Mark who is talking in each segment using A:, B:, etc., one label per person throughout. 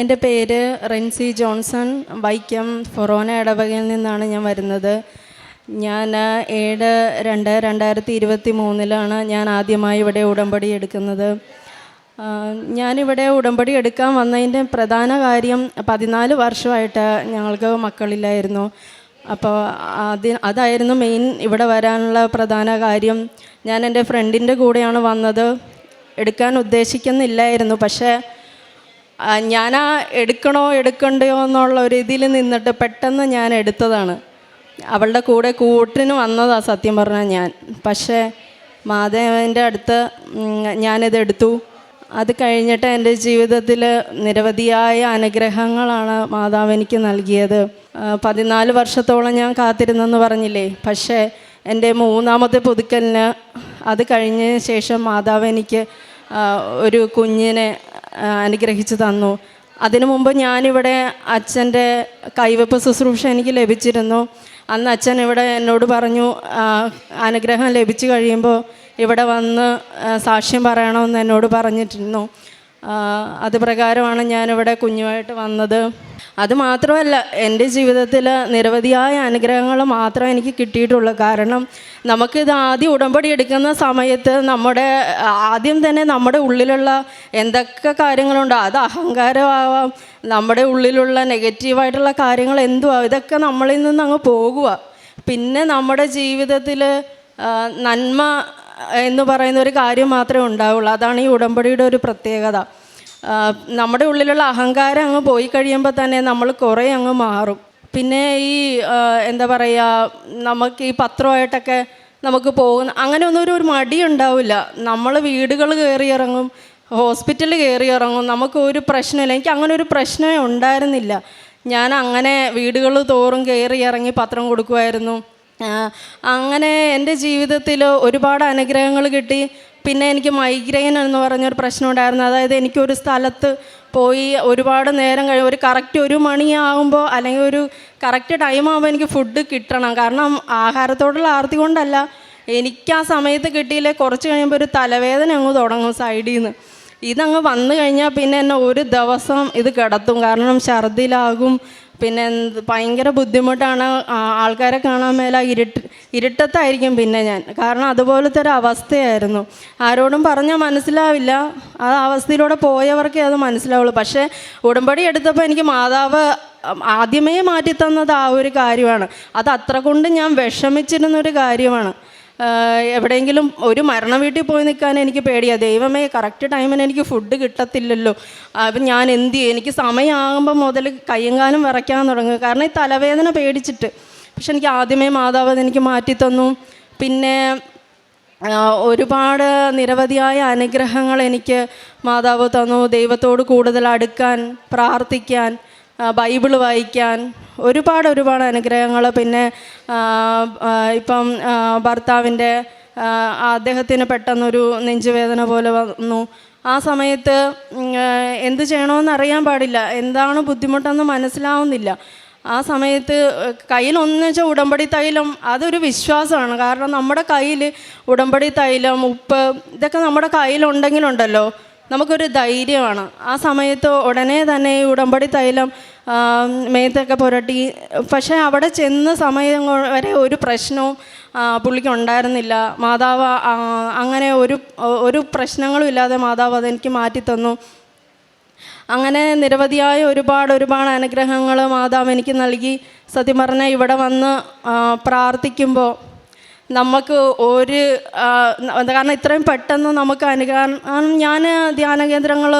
A: എന്റെ പേര് Renzi Johnson. Vaikom ഫൊറോന ഇടവകയിൽ നിന്നാണ് ഞാൻ വരുന്നത്. ഞാൻ ഏഴ് രണ്ട് രണ്ടായിരത്തി ഇരുപത്തി മൂന്നിലാണ് ഞാൻ ആദ്യമായി ഇവിടെ ഉടമ്പടി എടുക്കുന്നത്. ഞാനിവിടെ ഉടമ്പടി എടുക്കാൻ വന്നതിന്റെ പ്രധാന കാര്യം പതിനാല് വർഷമായിട്ട് ഞങ്ങൾക്ക് മക്കളില്ലായിരുന്നു. അപ്പോൾ അതി അതായിരുന്നു മെയിൻ ഇവിടെ വരാനുള്ള പ്രധാന കാര്യം. ഞാൻ എന്റെ ഫ്രണ്ടിന്റെ കൂടെയാണ് വന്നത്. എടുക്കാൻ ഉദ്ദേശിക്കുന്നില്ലായിരുന്നു. പക്ഷേ ഞാൻ ആ എടുക്കണോ എടുക്കണ്ടയോ എന്നുള്ള ഒരു ഇതിൽ നിന്നിട്ട് പെട്ടെന്ന് ഞാൻ എടുത്തതാണ്. അവളുടെ കൂടെ കൂട്ടിന് വന്നതാണ് സത്യം പറഞ്ഞാൽ ഞാൻ. പക്ഷേ മാധവന്റെ അടുത്ത് ഞാനിതെടുത്തു അത് കഴിഞ്ഞിട്ട് എന്റെ ജീവിതത്തിൽ നിരവധിയായ അനുഗ്രഹങ്ങളാണ് മാതാവ് എനിക്ക് നൽകിയത്. പതിനാല് വർഷത്തോളം ഞാൻ കാത്തിരുന്നെന്ന് പറഞ്ഞില്ലേ? പക്ഷേ എന്റെ മൂന്നാമത്തെ പുതുക്കലിന് അത് കഴിഞ്ഞതിന് ശേഷം മാതാവ് എനിക്ക് ഒരു കുഞ്ഞിനെ അനുഗ്രഹിച്ചു തന്നു. അതിനു മുമ്പ് ഞാനിവിടെ അച്ഛന്റെ കൈവെപ്പ് ശുശ്രൂഷ എനിക്ക് ലഭിച്ചിരുന്നു. അന്ന് അച്ഛൻ ഇവിടെ എന്നോട് പറഞ്ഞു അനുഗ്രഹം ലഭിച്ചു കഴിയുമ്പോൾ ഇവിടെ വന്ന് സാക്ഷ്യം പറയണമെന്ന് എന്നോട് പറഞ്ഞിരുന്നു. അത് പ്രകാരമാണ് ഞാനിവിടെ കുഞ്ഞുമായിട്ട് വന്നത്. അത് മാത്രമല്ല എന്റെ ജീവിതത്തിൽ നിരവധിയായ അനുഗ്രഹങ്ങൾ മാത്രം എനിക്ക് കിട്ടിയിട്ടുള്ളൂ. കാരണം നമുക്കിത് ആദ്യം ഉടമ്പടി എടുക്കുന്ന സമയത്ത് നമ്മുടെ ആദ്യം തന്നെ നമ്മുടെ ഉള്ളിലുള്ള എന്തൊക്കെ കാര്യങ്ങളുണ്ടോ അത് അഹങ്കാരമാവാം. നമ്മുടെ ഉള്ളിലുള്ള നെഗറ്റീവായിട്ടുള്ള കാര്യങ്ങൾ എന്തുവാ ഇതൊക്കെ നമ്മളിൽ നിന്ന് അങ്ങ് പോകുക പിന്നെ നമ്മുടെ ജീവിതത്തിൽ നന്മ എന്ന് പറയുന്ന ഒരു കാര്യം മാത്രമേ ഉണ്ടാവുള്ളൂ. അതാണ് ഈ ഉടമ്പടിയുടെ ഒരു പ്രത്യേകത. നമ്മുടെ ഉള്ളിലുള്ള അഹങ്കാരം അങ്ങ് പോയി കഴിയുമ്പോൾ തന്നെ നമ്മൾ കുറേ അങ്ങ് മാറും. പിന്നെ ഈ എന്താ പറയുക നമുക്ക് ഈ പത്രമായിട്ടൊക്കെ നമുക്ക് പോകുന്ന അങ്ങനെ ഒന്നും ഒരു മടി ഉണ്ടാവില്ല. നമ്മൾ വീടുകൾ കയറി ഇറങ്ങും ഹോസ്പിറ്റലിൽ കയറി ഇറങ്ങും നമുക്ക് ഒരു പ്രശ്നമില്ല. എനിക്ക് അങ്ങനെ ഒരു പ്രശ്നമേ ഉണ്ടായിരുന്നില്ല. ഞാൻ അങ്ങനെ വീടുകൾ തോറും കയറി ഇറങ്ങി പത്രം കൊടുക്കുമായിരുന്നു അങ്ങനെ എന്റെ ജീവിതത്തിൽ ഒരുപാട് അനുഗ്രഹങ്ങൾ കിട്ടി. പിന്നെ എനിക്ക് മൈഗ്രെയിൻ എന്ന് പറഞ്ഞൊരു പ്രശ്നം ഉണ്ടായിരുന്നു. അതായത് എനിക്കൊരു സ്ഥലത്ത് പോയി ഒരുപാട് നേരം കഴിയും ഒരു കറക്റ്റ് ഒരു മണിയാകുമ്പോൾ അല്ലെങ്കിൽ ഒരു കറക്റ്റ് ടൈം ആകുമ്പോൾ എനിക്ക് ഫുഡ് കിട്ടണം. കാരണം ആഹാരത്തോടുള്ള ആർത്തി കൊണ്ടല്ല. എനിക്ക് ആ സമയത്ത് കിട്ടിയില്ലേ കുറച്ച് കഴിയുമ്പോൾ ഒരു തലവേദന അങ്ങ് തുടങ്ങും സൈഡിൽ നിന്ന് ഇതങ്ങ് വന്നു കഴിഞ്ഞാൽ പിന്നെ എന്നെ ഒരു ദിവസം ഇത് കിടത്തും. കാരണം ഛർദിലാകും പിന്നെ ഭയങ്കര ബുദ്ധിമുട്ടാണ് ആൾക്കാരെ കാണാൻ മേല ഇരുട്ട് ഇരുട്ടത്തായിരിക്കും പിന്നെ ഞാൻ. കാരണം അതുപോലത്തെ ഒരു അവസ്ഥയായിരുന്നു. ആരോടും പറഞ്ഞാൽ മനസ്സിലാവില്ല. ആ അവസ്ഥയിലൂടെ പോയവർക്കേ അത് മനസ്സിലാവുള്ളൂ. പക്ഷേ ഉടമ്പടി എടുത്തപ്പോൾ എനിക്ക് മാതാവ് ആദ്യമേ മാറ്റിത്തന്നത് ആ ഒരു കാര്യമാണ്. അത് അത്ര കൊണ്ട് ഞാൻ വിഷമിച്ചിരുന്നൊരു കാര്യമാണ്. എവിടെയെങ്കിലും ഒരു മരണ വീട്ടിൽ പോയി നിൽക്കാൻ എനിക്ക് പേടിയാണ് ദൈവമേ കറക്റ്റ് ടൈമിന് എനിക്ക് ഫുഡ് കിട്ടത്തില്ലല്ലോ. അപ്പം ഞാൻ എന്ത് ചെയ്യും? എനിക്ക് സമയമാകുമ്പോൾ മുതൽ കയ്യങ്കാലം വിറയ്ക്കാൻ തുടങ്ങും. കാരണം ഈ തലവേദന പേടിച്ചിട്ട്. പക്ഷെ എനിക്ക് ആദ്യമേ മാതാവ് എനിക്ക് മാറ്റിത്തന്നു പിന്നെ ഒരുപാട് നിരവധിയായ അനുഗ്രഹങ്ങൾ എനിക്ക് മാതാവ് തന്നു. ദൈവത്തോട് കൂടുതൽ അടുക്കാൻ പ്രാർത്ഥിക്കാൻ. ആ, ബൈബിൾ വായിക്കാൻ ഒരുപാട് ഒരുപാട് അനുഗ്രഹങ്ങൾ. പിന്നെ ഇപ്പം ഭർത്താവിന്റെ അദ്ദേഹത്തിന് പെട്ടെന്നൊരു നെഞ്ചുവേദന പോലെ വന്നു. ആ സമയത്ത് എന്ത് ചെയ്യണമെന്ന് അറിയാൻ പാടില്ല. എന്താണ് ബുദ്ധിമുട്ടെന്ന് മനസ്സിലാവുന്നില്ല. ആ സമയത്ത് കയ്യിൽ ഒന്നിച്ച ഉടമ്പടി തൈലം അതൊരു വിശ്വാസമാണ്. കാരണം നമ്മുടെ കയ്യിൽ ഉടമ്പടി തൈലം ഉപ്പ് ഇതൊക്കെ നമ്മുടെ കയ്യിലുണ്ടെങ്കിലുണ്ടല്ലോ. നമുക്കൊരു ധൈര്യമാണ്. ആ സമയത്ത് ഉടനെ തന്നെ ഈ ഉടമ്പടി തൈലം മേത്തൊക്കെ പുരട്ടി. പക്ഷേ അവിടെ ചെന്ന സമയം വരെ ഒരു പ്രശ്നവും പുള്ളിക്ക് ഉണ്ടായിരുന്നില്ല. മാതാവ് അങ്ങനെ ഒരു ഒരു പ്രശ്നങ്ങളും ഇല്ലാതെ മാതാവ് അതെനിക്ക് മാറ്റിത്തന്നു അങ്ങനെ നിരവധിയായ ഒരുപാട് ഒരുപാട് അനുഗ്രഹങ്ങൾ മാതാവ് എനിക്ക് നൽകി. സത്യം പറഞ്ഞാൽ ഇവിടെ വന്ന് പ്രാർത്ഥിക്കുമ്പോൾ നമുക്ക് ഒരു കാരണം ഇത്രയും പെട്ടെന്ന് നമുക്ക് അനുഗ്രഹം ഞാൻ ധ്യാന കേന്ദ്രങ്ങൾ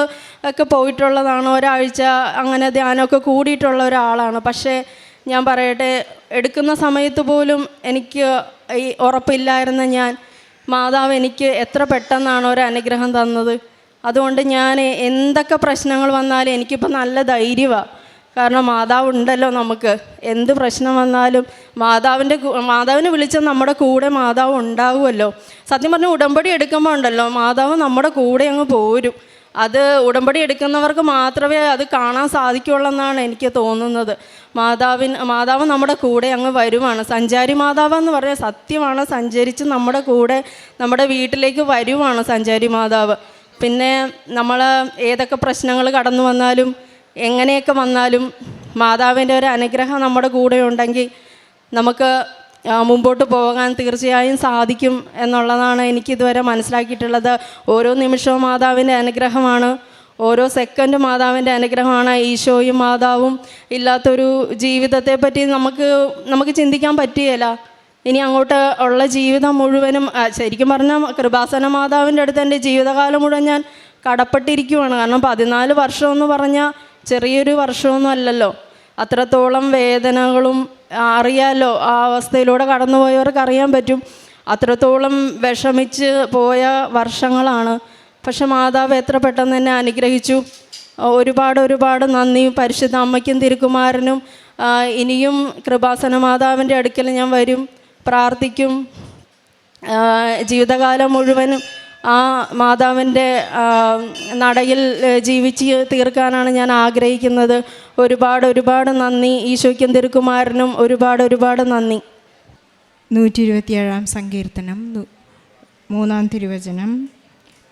A: ഒക്കെ പോയിട്ടുള്ളതാണ്. ഒരാഴ്ച അങ്ങനെ ധ്യാനമൊക്കെ കൂടിയിട്ടുള്ള ഒരാളാണ്. പക്ഷേ ഞാൻ പറയട്ടെ എടുക്കുന്ന സമയത്ത് പോലും എനിക്ക് ഈ ഉറപ്പില്ലായിരുന്ന ഞാൻ മാതാവ് എനിക്ക് എത്ര പെട്ടെന്നാണ് ഒരു അനുഗ്രഹം തന്നത്. അതുകൊണ്ട് ഞാൻ എന്തൊക്കെ പ്രശ്നങ്ങൾ വന്നാലും എനിക്കിപ്പോൾ നല്ല ധൈര്യമാണ് കാരണം മാതാവ് ഉണ്ടല്ലോ നമുക്ക്. എന്ത് പ്രശ്നം വന്നാലും മാതാവിന്റെ മാതാവിനെ വിളിച്ച നമ്മുടെ കൂടെ മാതാവ് ഉണ്ടാവുമല്ലോ. സത്യം പറഞ്ഞാൽ ഉടമ്പടി എടുക്കുമ്പോൾ ഉണ്ടല്ലോ മാതാവ് നമ്മുടെ കൂടെ അങ്ങ് പോരും. അത് ഉടമ്പടി എടുക്കുന്നവർക്ക് മാത്രമേ അത് കാണാൻ സാധിക്കുള്ളൂ എന്നാണ് എനിക്ക് തോന്നുന്നത്. മാതാവിൻ മാതാവ് നമ്മുടെ കൂടെ അങ്ങ് വരുവാണ്. സഞ്ചാരി മാതാവ് എന്ന് പറഞ്ഞാൽ സത്യമാണ്. സഞ്ചരിച്ച് നമ്മുടെ കൂടെ നമ്മുടെ വീട്ടിലേക്ക് വരുവാണ് സഞ്ചാരി മാതാവ്. പിന്നെ നമ്മൾ ഏതൊക്കെ പ്രശ്നങ്ങൾ കടന്നു വന്നാലും എങ്ങനെയൊക്കെ വന്നാലും മാതാവിന്റെ ഒരു അനുഗ്രഹം നമ്മുടെ കൂടെ ഉണ്ടെങ്കിൽ നമുക്ക് മുമ്പോട്ട് പോകാൻ തീർച്ചയായും സാധിക്കും എന്നുള്ളതാണ് എനിക്കിതുവരെ മനസ്സിലാക്കിയിട്ടുള്ളത്. ഓരോ നിമിഷവും മാതാവിന്റെ അനുഗ്രഹമാണ്. ഓരോ സെക്കൻഡ് മാതാവിന്റെ അനുഗ്രഹമാണ്. ഈശോയും മാതാവും ഇല്ലാത്തൊരു ജീവിതത്തെ പറ്റി നമുക്ക് നമുക്ക് ചിന്തിക്കാൻ പറ്റുകയില്ല. ഇനി അങ്ങോട്ട് ഉള്ള ജീവിതം മുഴുവനും ശരിക്കും പറഞ്ഞാൽ കൃപാസന മാതാവിന്റെ അടുത്ത് എന്റെ ജീവിതകാലം മുഴുവൻ ഞാൻ കടപ്പെട്ടിരിക്കുവാണ്. കാരണം പതിനാല് വർഷം എന്ന് പറഞ്ഞാൽ ചെറിയൊരു വർഷമൊന്നും അല്ലല്ലോ. അത്രത്തോളം വേദനകളും അറിയാലോ ആ അവസ്ഥയിലൂടെ കടന്നുപോയവർക്ക് അറിയാൻ പറ്റും. അത്രത്തോളം വിഷമിച്ച് പോയ വർഷങ്ങളാണ്. പക്ഷെ മാതാവ് എത്ര പെട്ടെന്ന് തന്നെ അനുഗ്രഹിച്ചു. ഒരുപാട് ഒരുപാട് നന്ദി. പരിശുദ്ധ അമ്മയ്ക്കും തിരുക്കുമാരനും ഇനിയും കൃപാസന മാതാവിന്റെ അടുക്കൽ ഞാൻ വരും. പ്രാർത്ഥിക്കും. ജീവിതകാലം മുഴുവനും ആ മാതാവിന്റെ നടയിൽ ജീവിച്ച് തീർക്കാനാണ് ഞാൻ ആഗ്രഹിക്കുന്നത്. ഒരുപാട് ഒരുപാട് നന്ദി. ഈശോയ്ക്കും തിരുക്കുമാരനും ഒരുപാട് ഒരുപാട് നന്ദി.
B: നൂറ്റി ഇരുപത്തിയേഴാം സങ്കീർത്തനം മൂന്നാം തിരുവചനം.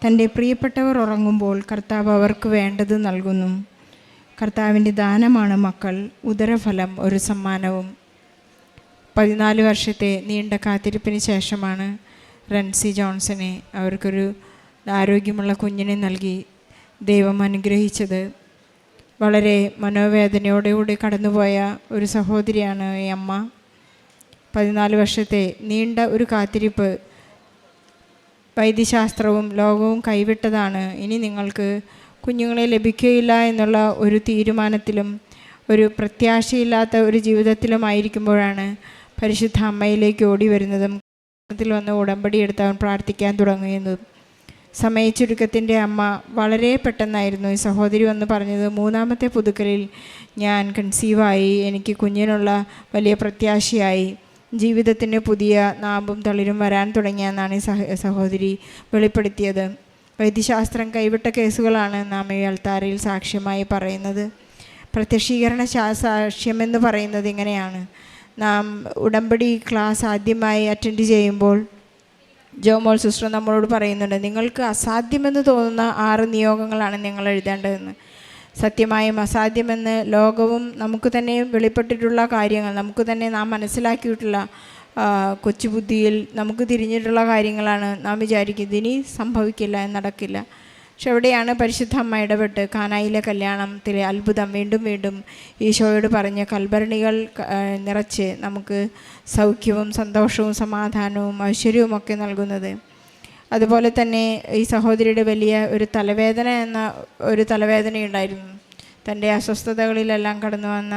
B: തന്റെ പ്രിയപ്പെട്ടവർ ഉറങ്ങുമ്പോൾ കർത്താവ് അവർക്ക് വേണ്ടത് നൽകുന്നു. കർത്താവിന്റെ ദാനമാണ് മക്കൾ ഉദരഫലം ഒരു സമ്മാനവും. പതിനാല് വർഷത്തെ നീണ്ട കാത്തിരിപ്പിന് ശേഷമാണ് റൺസി ജോൺസനെ അവർക്കൊരു ആരോഗ്യമുള്ള കുഞ്ഞിനെ നൽകി ദൈവം അനുഗ്രഹിച്ചത്. വളരെ മനോവേദനയോടുകൂടി കടന്നുപോയ ഒരു സഹോദരിയാണ് ഈ അമ്മ. പതിനാല് വർഷത്തെ നീണ്ട ഒരു കാത്തിരിപ്പ് വൈദ്യശാസ്ത്രവും ലോകവും കൈവിട്ടതാണ്. ഇനി നിങ്ങൾക്ക് കുഞ്ഞുങ്ങളെ ലഭിക്കുകയില്ല എന്നുള്ള ഒരു തീരുമാനത്തിലും ഒരു പ്രത്യാശയില്ലാത്ത ഒരു ജീവിതത്തിലുമായിരിക്കുമ്പോഴാണ് പരിശുദ്ധ അമ്മയിലേക്ക് ഓടി വരുന്നതും ത്തിൽ വന്ന് ഉടമ്പടി എടുത്ത് അവൻ പ്രാർത്ഥിക്കാൻ തുടങ്ങുന്നതും സമയച്ചുരുക്കത്തിന്റെ അമ്മ വളരെ പെട്ടെന്നായിരുന്നു. ഈ സഹോദരി വന്ന് പറഞ്ഞത് മൂന്നാമത്തെ പുതുക്കലിൽ ഞാൻ കൺസീവായി എനിക്ക് കുഞ്ഞിനുള്ള വലിയ പ്രത്യാശയായി. ജീവിതത്തിന് പുതിയ നാമ്പും തളിരും വരാൻ തുടങ്ങിയെന്നാണ് ഈ സഹ സഹോദരി വെളിപ്പെടുത്തിയത്. വൈദ്യശാസ്ത്രം കൈവിട്ട കേസുകളാണ് നാം ഈ അൾത്താരയിൽ സാക്ഷ്യമായി പറയുന്നത്. പ്രത്യക്ഷീകരണ സാക്ഷ്യമെന്ന് പറയുന്നത് ഇങ്ങനെയാണ്. നാം ഉടമ്പടി ക്ലാസ് ആദ്യമായി അറ്റൻഡ് ചെയ്യുമ്പോൾ ജോമോൾ സിസ്റ്റർ നമ്മളോട് പറയുന്നുണ്ട് നിങ്ങൾക്ക് അസാധ്യമെന്ന് തോന്നുന്ന ആറ് നിയോഗങ്ങളാണ് നിങ്ങൾ എഴുതേണ്ടതെന്ന്. സത്യമായും അസാധ്യമെന്ന് ലോകവും നമുക്ക് തന്നെ വെളിപ്പെട്ടിട്ടുള്ള കാര്യങ്ങൾ നമുക്ക് തന്നെ നാം മനസ്സിലാക്കിയിട്ടുള്ള കൊച്ചുബുദ്ധിയിൽ നമുക്ക് തിരിഞ്ഞിട്ടുള്ള കാര്യങ്ങളാണ് നാം വിചാരിക്കുന്നത്. ഇനി സംഭവിക്കില്ല നടക്കില്ല. പക്ഷെ എവിടെയാണ് പരിശുദ്ധ അമ്മ ഇടപെട്ട് കാനായിലെ കല്യാണത്തിലെ അത്ഭുതം വീണ്ടും വീണ്ടും ഈശോയോട് പറഞ്ഞ് കൽഭരണികൾ നിറച്ച് നമുക്ക് സൗഖ്യവും സന്തോഷവും സമാധാനവും ഐശ്വര്യവും ഒക്കെ നൽകുന്നത്. അതുപോലെ തന്നെ ഈ സഹോദരിയുടെ വലിയ ഒരു തലവേദന എന്ന ഒരു തലവേദനയുണ്ടായിരുന്നു. തന്റെ അസ്വസ്ഥതകളിലെല്ലാം കടന്നു വന്ന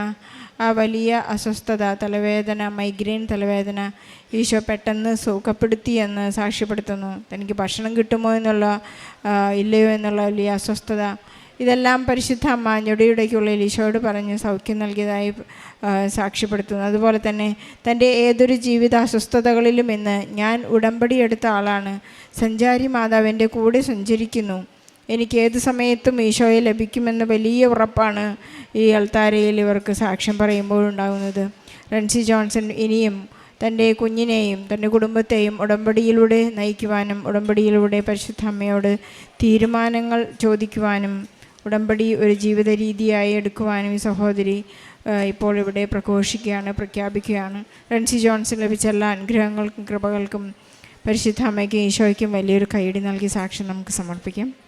B: ആ വലിയ അസ്വസ്ഥത തലവേദന മൈഗ്രെയിൻ തലവേദന ഈശോ പെട്ടെന്ന് സുഖപ്പെടുത്തി എന്ന് സാക്ഷ്യപ്പെടുത്തുന്നു. തനിക്ക് ഭക്ഷണം കിട്ടുമോ എന്നുള്ള ഇല്ലയോ എന്നുള്ള വലിയ അസ്വസ്ഥത. ഇതെല്ലാം പരിശുദ്ധ അമ്മ ഞൊടിയുടയ്ക്കുള്ളിൽ ഈശോയോട് പറഞ്ഞ് സൗഖ്യം നൽകിയതായി സാക്ഷ്യപ്പെടുത്തുന്നു. അതുപോലെ തന്നെ തന്റെ ഏതൊരു ജീവിത അസ്വസ്ഥതകളിലും ഇന്ന് ഞാൻ ഉടമ്പടിയെടുത്ത ആളാണ്. സഞ്ചാരി മാതാവിന്റെ കൂടെ സഞ്ചരിക്കുന്നു. എനിക്ക് ഏത് സമയത്തും ഈശോയെ ലഭിക്കുമെന്ന വലിയ ഉറപ്പാണ് ഈ അൾത്താരയിൽ ഇവർക്ക് സാക്ഷ്യം പറയുമ്പോഴുണ്ടാകുന്നത്. റൺസി ജോൺസൺ ഇനിയും തന്റെ കുഞ്ഞിനെയും തന്റെ കുടുംബത്തെയും ഉടമ്പടിയിലൂടെ നയിക്കുവാനും ഉടമ്പടിയിലൂടെ പരിശുദ്ധ അമ്മയോട് തീരുമാനങ്ങൾ ചോദിക്കുവാനും ഉടമ്പടി ഒരു ജീവിത രീതിയായി എടുക്കുവാനും ഈ സഹോദരി ഇപ്പോൾ ഇവിടെ പ്രഘോഷിക്കുകയാണ് പ്രഖ്യാപിക്കുകയാണ്. റൺസി ജോൺസൺ ലഭിച്ച എല്ലാ അനുഗ്രഹങ്ങൾക്കും കൃപകൾക്കും പരിശുദ്ധ അമ്മയ്ക്കും ഈശോയ്ക്കും വലിയൊരു കൈയടി നൽകി സാക്ഷ്യം നമുക്ക് സമർപ്പിക്കാം.